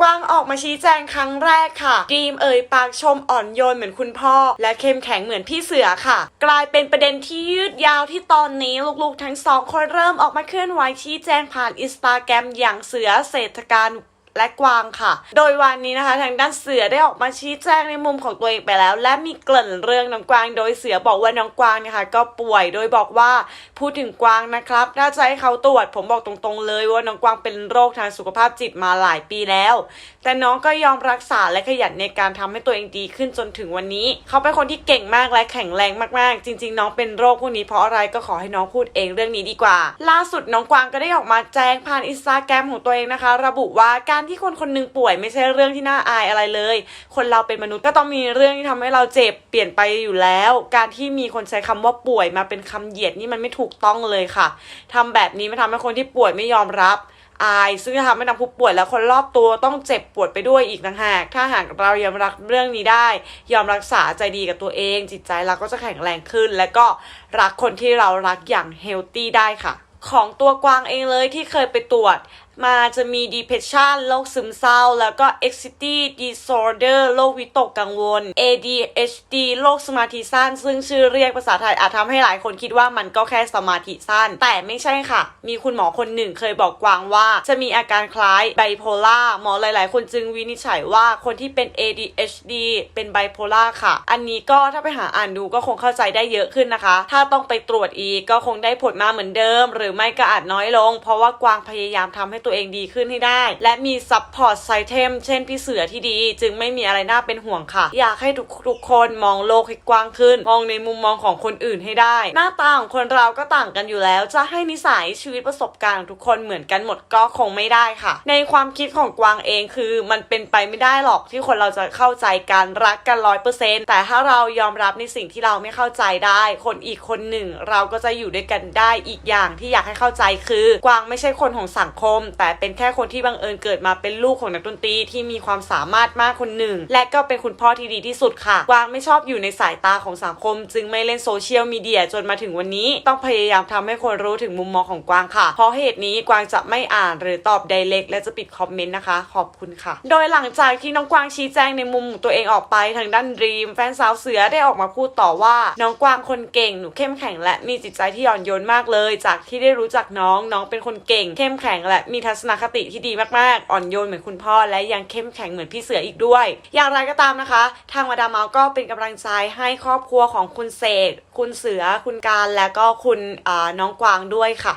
กวางออกมาชี้แจงครั้งแรกค่ะดีมเอ่ยปากชมอ่อนโยนเหมือนคุณพ่อ และเข้มแข็งเหมือนพี่เสือค่ะ กลายเป็นประเด็นที่ยืดยาวที่ตอนนี้ลูกๆ ทั้งสองคนเริ่มออกมาเคลื่อนไหวชี้แจงผ่านอินสตาแกรมอย่างเสือเศรษฐการ และกวางค่ะ โดยวันนี้นะคะทางด้านเสือได้ออกมาชี้แจงในมุมของตัวเองไปแล้ว และมีเกริ่นเรื่องน้องกวาง โดยเสือบอกว่าน้องกวางเนะคะก็ป่วยโดยบอกว่าพูดถึงกวางนะครับถ้าจะให้เขาตรวจผมบอกตรงๆเลยว่าน้องกวางเป็นโรคทางสุขภาพจิตมาหลายปีแล้ว แต่น้องก็ยอมรักษาและขยันในการทำให้ตัวเองดีขึ้นจนถึงวันนี้ เขาเป็นคนที่เก่งมากและแข็งแรงมากๆ จริง ๆ น้องเป็นโรคพวกนี้เพราะอะไรก็ขอให้น้องพูดเองเรื่องนี้ดีกว่า ล่าสุดน้องกวางก็ได้ออกมาแจ้งผ่านอินสตาแกรมของตัวเองนะคะ ระบุว่าการที่คนคนหนึงป่วยไม่ใช่เรื่องที่น่าอายอะไรเลย คนเราเป็นมนุษย์ก็ต้องมีเรื่องที่ทำให้เราเจ็บเปลี่ยนไปอยู่แล้ว การที่มีคนใช้คำว่าป่วยมาเป็นคำเหยียดนี่มันไม่ถูกต้องเลยค่ะทำแบบนี้มันทำให้คนที่ป่วยไม่ยอมรับอายซึ่งจะทำให้ทั้งผู้ป่วยและคนรอบตัวต้องเจ็บปวดไปด้วยอีกต่างหาก ถ้าหากเรายอมรับเรื่องนี้ได้ ยอมรักษาใจดีกับตัวเอง จิตใจเราก็จะแข็งแรงขึ้น และก็รักคนที่เรารักอย่างเฮลตี้ได้ค่ะ ของตัวกวางเองเลยที่เคยไปตรวจ มาจะมี depression โรคซึมเศร้า แล้วก็ anxiety disorder โรควิตกกังวล ADHD โรคสมาธิสั้น ซึ่งชื่อเรียกภาษาไทยอาจทำให้หลายคนคิดว่ามันก็แค่สมาธิสั้น แต่ไม่ใช่ค่ะ มีคุณหมอคนหนึ่งเคยบอกกวางว่า จะมีอาการคล้ายไบโพล่าหมอหลาย ๆ คนจึงวินิจฉัยว่าคนที่เป็น ADHD เป็นไบโพล่าค่ะ อันนี้ก็ถ้าไปหาอ่านดูก็คงเข้าใจได้เยอะขึ้นนะคะ ถ้าต้องไปตรวจอีกก็คงได้ผลมาเหมือนเดิม หรือไม่ก็อาจน้อยลง เพราะว่ากวางพยายามทำให้ตัวเองดีขึ้นให้ได้ และมีซัพพอร์ตไซเทมเช่นพี่เสือที่ดี จึงไม่มีอะไรน่าเป็นห่วงค่ะ อยากให้ทุกทุกคนมองโลกให้กว้างขึ้น มองในมุมมองของคนอื่นให้ได้ หน้าตาของคนเราก็ต่างกันอยู่แล้ว จะให้นิสัยชีวิตประสบการณ์ของทุกคนเหมือนกันหมดก็คงไม่ได้ค่ะ ในความคิดของกวางเองคือมันเป็นไปไม่ได้หรอกที่คนเราจะเข้าใจกันรักกันร้อยเปอร์เซ็นต์แต่ถ้าเรายอมรับในสิ่งที่เราไม่เข้าใจได้ คนอีกคนหนึ่งเราก็จะอยู่ด้วยกันได้อีกอย่างที่อยากให้เข้าใจคือกวางไม่ใช่คนของสังคมแต่เป็นแค่คนที่บังเอิญเกิดมาเป็นลูกของนักดนตรีที่มีความสามารถมากคนหนึ่ง และก็เป็นคุณพ่อที่ดีที่สุดค่ะ กวางไม่ชอบอยู่ในสายตาของสังคม จึงไม่เล่นโซเชียลมีเดียจนมาถึงวันนี้ ต้องพยายามทำให้คนรู้ถึงมุมมองของกวางค่ะ เพราะเหตุนี้กวางจะไม่อ่านหรือตอบไดเ c กและจะปิดคอมเมนต์นะคะ ขอบคุณค่ะ โดยหลังจากที่น้องกวางชี้แจงในมุมตัวเองออกไปทางด้านรีม แฟนสาวเสือได้ออกมาพูดต่อว่า น้องกวางคนเก่งหนูเข้มแข็งและมีจิตใจที่อ่อนโยนมากเลย จากที่ได้รู้จักน้องน้องเป็นคนเก่ง เข้มแข็งและมีทัศนคติที่ดีมากๆ อ่อนโยนเหมือนคุณพ่อ และยังเข้มแข็งเหมือนพี่เสืออีกด้วย อย่างไรก็ตามนะคะ ทางมาดามเมาก็เป็นกำลังใจให้ครอบครัวของคุณเสกคุณเสือ คุณการ และก็คุณน้องกวางด้วยค่ะ